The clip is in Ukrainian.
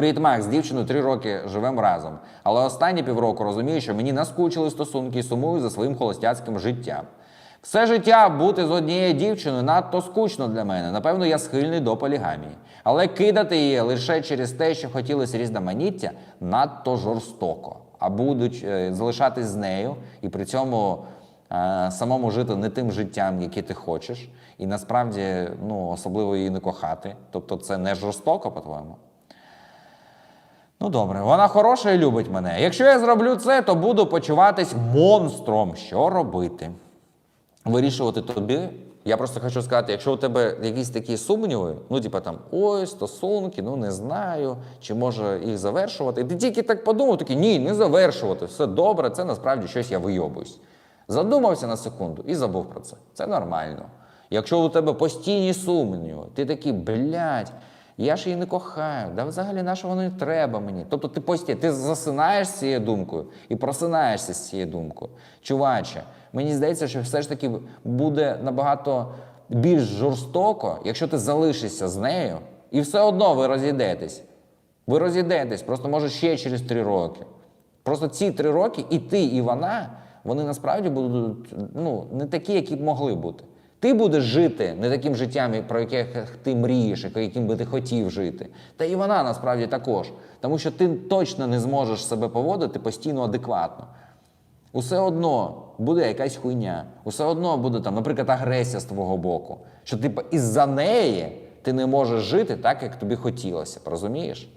Привіт, з дівчиною три роки живемо разом. Але останні півроку розумію, що мені наскучили стосунки і сумую за своїм холостяцьким життям. Все життя бути з однією дівчиною надто скучно для мене. Напевно, я схильний до полігамії. Але кидати її лише через те, що хотілося різноманіття, надто жорстоко. А будуть е, залишатись з нею і при цьому е, самому жити не тим життям, яке ти хочеш, і насправді ну, особливо її не кохати. Тобто це не жорстоко, по-твоєму? Ну добре, вона хороша і любить мене. Якщо я зроблю це, то буду почуватись монстром. Що робити? Вирішувати тобі. Я просто хочу сказати, якщо у тебе якісь такі сумніви, ну типа там ой, стосунки, ну не знаю, чи може їх завершувати. І ти тільки так подумав, такий ні, не завершувати, все добре, це насправді щось я вийобуюсь. Задумався на секунду і забув про це. Це нормально. Якщо у тебе постійні сумніви, ти такий, блядь, я ж її не кохаю, да взагалі на що воно не треба мені. Тобто ти постійно ти засинаєш з цією думкою і просинаєшся з цією думкою. Чуваче, мені здається, що все ж таки буде набагато більш жорстоко, якщо ти залишишся з нею, і все одно ви розійдетесь. Ви розійдетесь, просто може ще через три роки. Просто ці три роки і ти, і вона, вони насправді будуть ну, не такі, які б могли бути. Ти будеш жити не таким життям, про яке ти мрієш, яким би ти хотів жити. Та і вона насправді також. Тому що ти точно не зможеш себе поводити постійно адекватно. Усе одно буде якась хуйня. Усе одно буде там, наприклад, агресія з твого боку. Що типу, із-за неї ти не можеш жити так, як тобі хотілося. Розумієш?